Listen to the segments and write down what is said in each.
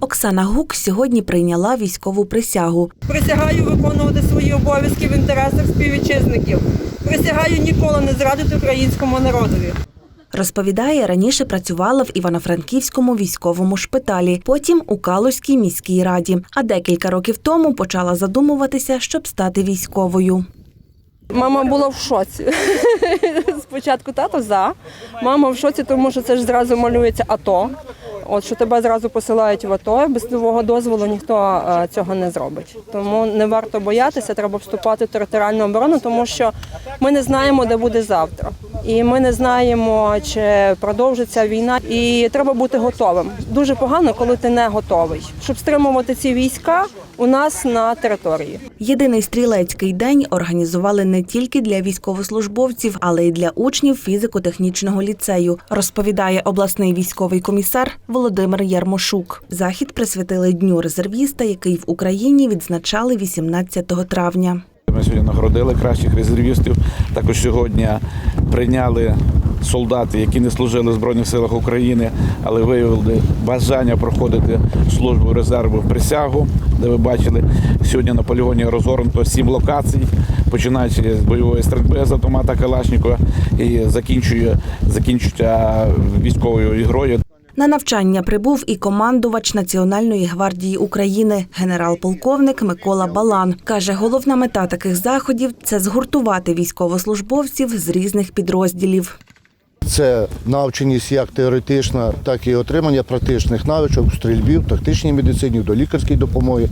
Оксана Гук сьогодні прийняла військову присягу. Присягаю виконувати свої обов'язки в інтересах співвітчизників. Присягаю ніколи не зрадити українському народові. Розповідає, раніше працювала в Івано-Франківському військовому шпиталі, потім у Калузькій міській раді. А декілька років тому почала задумуватися, щоб стати військовою. Мама була в шоці. Спочатку тато за. Мама в шоці, тому що це ж зразу малюється АТО. От що тебе зразу посилають в АТО, без твого дозволу ніхто е, цього не зробить. Тому не варто боятися, треба вступати в територіальну оборону, тому що ми не знаємо, де буде завтра. І ми не знаємо, чи продовжиться війна. І треба бути готовим. Дуже погано, коли ти не готовий. Щоб стримувати ці війська у нас на території. Єдиний стрілецький день організували не тільки для військовослужбовців, але й для учнів фізико-технічного ліцею, розповідає обласний військовий комісар Володимир Ярмошук. Захід присвятили Дню резервіста, який в Україні відзначали 18 травня. Ми сьогодні нагородили кращих резервістів. Також сьогодні прийняли солдати, які не служили в Збройних силах України, але виявили бажання проходити службу резерву в присягу, де ви бачили сьогодні на полігоні розгорнуто сім локацій, починаючи з бойової стрільби з автомата Калашникова і закінчує закінчується військовою ігрою. На навчання прибув і командувач Національної гвардії України, генерал-полковник Микола Балан. Каже, головна мета таких заходів це згуртувати військовослужбовців з різних підрозділів. Це навченість як теоретична, так і отримання практичних навичок стрільбі, в тактичній медицині, до лікарської допомоги,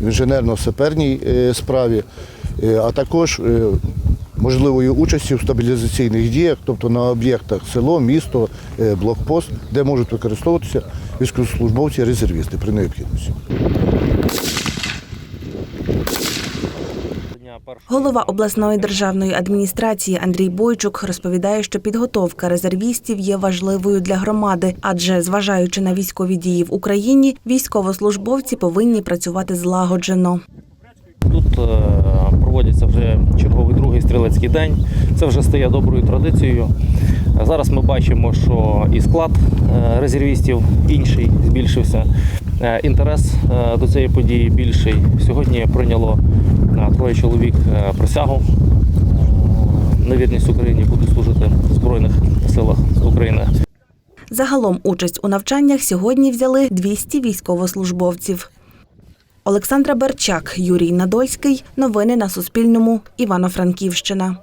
в інженерно-саперній е, справі, е, а також е, можливої участі в стабілізаційних діях, тобто на об'єктах село, місто, е, блокпост, де можуть використовуватися військовослужбовці-резервісти при необхідності. Голова обласної державної адміністрації Андрій Бойчук розповідає, що підготовка резервістів є важливою для громади, адже зважаючи на військові дії в Україні, військовослужбовці повинні працювати злагоджено. Тут проводиться вже черговий другий стрілецький день. Це вже стає доброю традицією. Зараз ми бачимо, що і склад е, резервістів інший збільшився. Е, Інтерес е, до цієї події більший. Сьогодні прийняло троє чоловік присягу на вірність Україні будуть служити в Збройних силах України. Загалом участь у навчаннях сьогодні взяли 200 військовослужбовців. Олександра Берчак, Юрій Надольський. Новини на Суспільному. Івано-Франківщина.